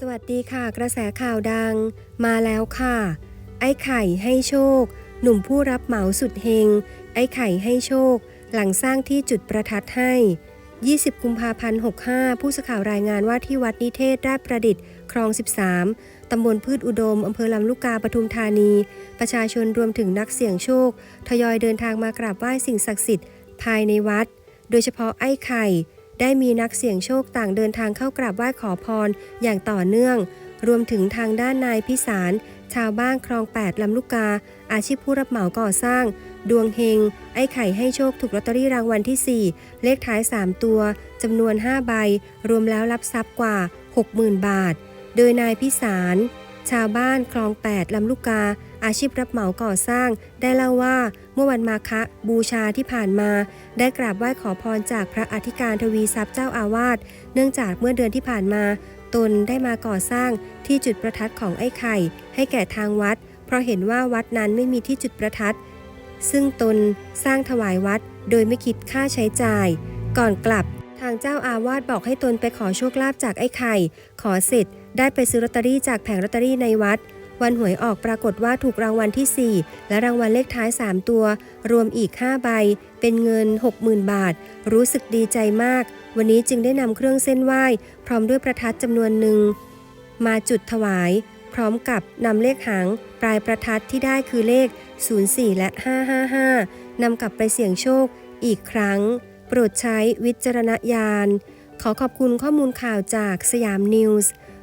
สวัสดีค่ะ กระแสข่าวดัง มาแล้วค่ะ ไอ้ไข่ให้โชค หนุ่มผู้รับเหมาสุดเฮง ไอ้ไข่ให้โชค หลังสร้างที่จุดประทัดให้ 20 กุมภาพันธ์ 65 ผู้สื่อข่าวรายงานว่าที่วัดนิเทศราชประดิษฐ์ คลอง 13 ตำบลพืชอุดม อำเภอลำลูกกาปทุมธานี ประชาชนรวมถึงนักเสี่ยงโชค ทยอยเดินทางมากราบไหว้สิ่งศักดิ์สิทธิ์ภายในวัด โดยเฉพาะไอ้ไข่ ได้มีนักเสี่ยงโชคต่างเดินทางเข้ากราบไหว้ขอพรอย่างต่อเนื่อง รวมถึงทางด้านนายพิสาร ชาวบ้านคลอง 8 ลำลูกกา อาชีพผู้รับเหมาก่อสร้าง ดวงเฮง ไอ้ไข่ให้โชคถูกลอตเตอรี่รางวัลที่ 4 เลขท้าย 3 ตัวจำนวน 5 ใบ รวมแล้วรับทรัพย์กว่า 60,000 บาท โดยนายพิสาร ชาวบ้านคลอง 8 ลำลูกกา อาชีพรับเหมาก่อสร้าง ได้เล่าว่าเมื่อวันมาคะบูชาที่ผ่านมา ได้กราบไหว้ขอพรจากพระอธิการทวีทรัพย์เจ้าอาวาส เนื่องจากเมื่อเดือนที่ผ่านมา ตนได้มาก่อสร้างที่จุดประทัดของไอ้ไข่ ให้แก่ทางวัด เพราะเห็นว่าวัดนั้นไม่มีที่จุดประทัด ซึ่งตนสร้างถวายวัด โดยไม่คิดค่าใช้จ่าย ก่อนกลับ ทางเจ้าอาวาสบอกให้ตนไปขอโชคลาภจากไอ้ไข่ ขอเสร็จ ได้ไปซื้อลอตเตอรี่จากแผงลอตเตอรี่ในวัด วันหวยออกปรากฏว่าถูกรางวัลที่ 4 และรางวัลเลขท้าย 3 ตัว รวมอีก 5 ใบ เป็นเงิน 60,000 บาท รู้สึกดีใจมาก วันนี้จึงได้นำเครื่องเส้นไหว้ พร้อมด้วยประทัดจำนวนหนึ่ง มาจุดถวาย พร้อมกับนำเลขหางปลายประทัดที่ได้คือเลข 04 และ 555นำกลับไปเสี่ยงโชคอีกครั้ง โปรดใช้วิจารณญาณ ขอขอบคุณข้อมูลข่าวจากสยามนิวส์